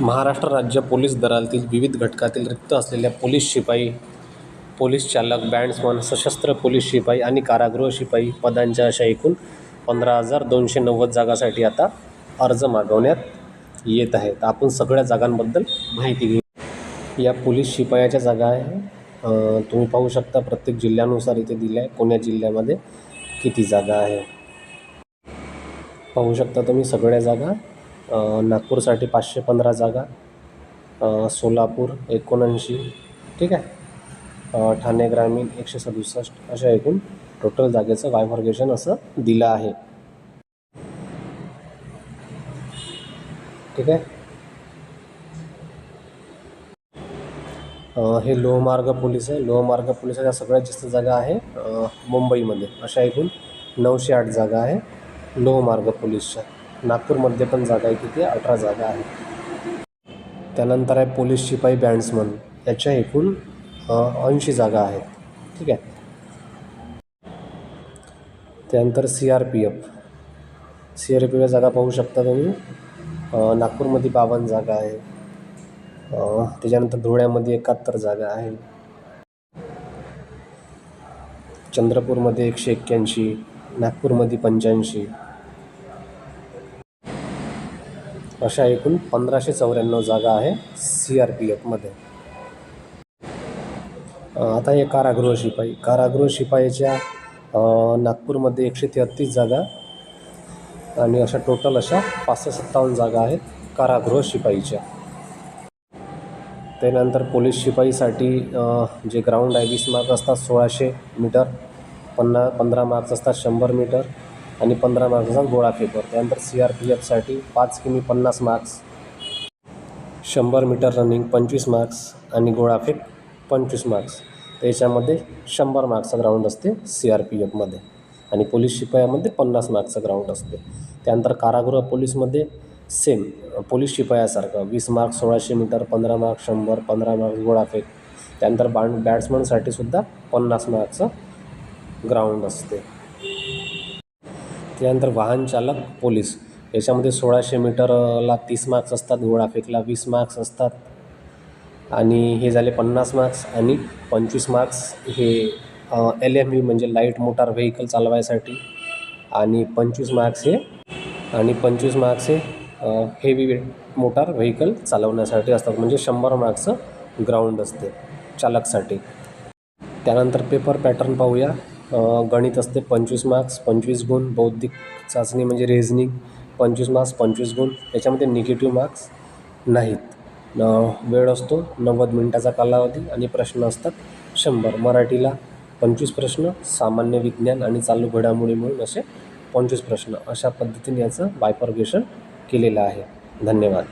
महाराष्ट्र राज्य पोलीस दलातील विविध घटकातील रिक्त असलेल्या पोलीस शिपाई पोलीस चालक बँड्समन सशस्त्र पोलीस शिपाई आणि कारागृह शिपाई पदांच्या अशा एकूण पंधरा हजार दोनशे नव्वद जागासाठी आता अर्ज मागवण्यात येत आहेत. आपण सगळ्या जागांबद्दल माहिती घेऊ. या पोलीस शिपायाच्या जागा आहे. तुम्ही पाहू शकता प्रत्येक जिल्ह्यानुसार इथे दिलं आहे. पुणे जिल्ह्यामध्ये किती जागा आहे. पाहू शकता तुम्ही सगळ्या जागा. नागपूरसाठी पाचशे पंधरा जागा सोलापूर एकोणऐंशी ठीक आहे? ठाणे ग्रामीण एकशे सदुसष्ट अशा एकूण टोटल जागेचं बायफर्गेशन असं दिलं आहे. ठीक आहे? हे लोहमार्ग पोलीस आहे. लोहमार्ग पोलिसाच्या सगळ्यात जास्त जागा आहे मुंबईमध्ये. अशा एकूण नऊशे आठ जागा आहे लोहमार्ग पोलीसच्या. नागपूरमध्ये पण जागा आहे तिथे अठरा जागा आहे त्यानंतर आहे पोलीस शिपाई बँड्समन याच्या एकूण ऐंशी जागा आहेत. ठीक आहे? त्यानंतर C R P F. C R P F जागा पाहू शकता तुम्ही. नागपूरमध्ये बावन्न जागा आहे. त्याच्यानंतर धुळ्यामध्ये एकाहत्तर जागा आहे. चंद्रपूरमध्ये एकशे एक्क्याऐंशी नागपूरमध्ये पंच्याऐंशी. अशा एकूण पंधराशे चौऱ्याण्णव जागा आहे सी आर पी एफमध्ये आता हे कारागृह शिपाई. कारागृह शिपाईच्या नागपूरमध्ये एकशे तेहत्तीस जागा आणि अशा टोटल अशा पाचशे सत्तावन्न जागा आहेत कारागृह शिपाईच्या. त्यानंतर पोलीस शिपाईसाठी जे ग्राउंड आहे वीस मार्क असतात सोळाशे मीटर पन्ना पंधरा मार्क्स असतात शंभर मीटर. आणि पंधरा मार्क्सचा गोळा पेपर त्यानंतर सी आर पी एफसाठी पाच किमी पन्नास मार्क्स शंभर मीटर रनिंग पंचवीस मार्क्स आणि गोळाफेक पंचवीस मार्क्स. त्याच्यामध्ये शंभर मार्क्सचं ग्राउंड असते सी आर पी एफमध्ये आणि पोलीस शिपायामध्ये पन्नास मार्क्सचा ग्राउंड असते. त्यानंतर कारागृह पोलीसमध्ये सेम पोलीस शिपायासारखं. वीस मार्क्स सोळाशे मीटर पंधरा मार्क्स शंभर पंधरा मार्क्स गोळाफेक त्यानंतर बाण बॅट्समनसाठी सुद्धा पन्नास मार्क्सचं ग्राउंड असते. त्यानंतर वाहन चालक पोलीस. याच्यामध्ये सोळाशे मीटरला तीस मार्क्स असतात गोळाफेकला वीस मार्क्स असतात. आणि हे झाले पन्नास मार्क्स आणि पंचवीस मार्क्स हे एल एम यू म्हणजे लाइट मोटार व्हेकल चालवायसाठी. आणि पंचवीस मार्क्स हे आणि पंचवीस मार्क्स हे हेवी मोटार व्हेकल चालवण्यासाठी असतात. म्हणजे शंभर मार्क्सचं ग्राउंड असते चालकसाठी. त्यानंतर पेपर पॅटर्न पाहूया. गणित असते पंचवीस मार्क्स पंचवीस गुण बौद्धिक चाचणी म्हणजे रिझनिंग पंचवीस मार्क्स पंचवीस गुण याच्यामध्ये निगेटिव्ह मार्क्स नाहीत. वेळ असतो नव्वद मिनटाचा कालावधी आणि प्रश्न असतात शंभर. मराठीला पंचवीस प्रश्न सामान्य विज्ञान आणि चालू घडामोडी म्हणून असे पंचवीस प्रश्न अशा पद्धतीने याचं बायफर्गेशन केलेलं आहे. धन्यवाद.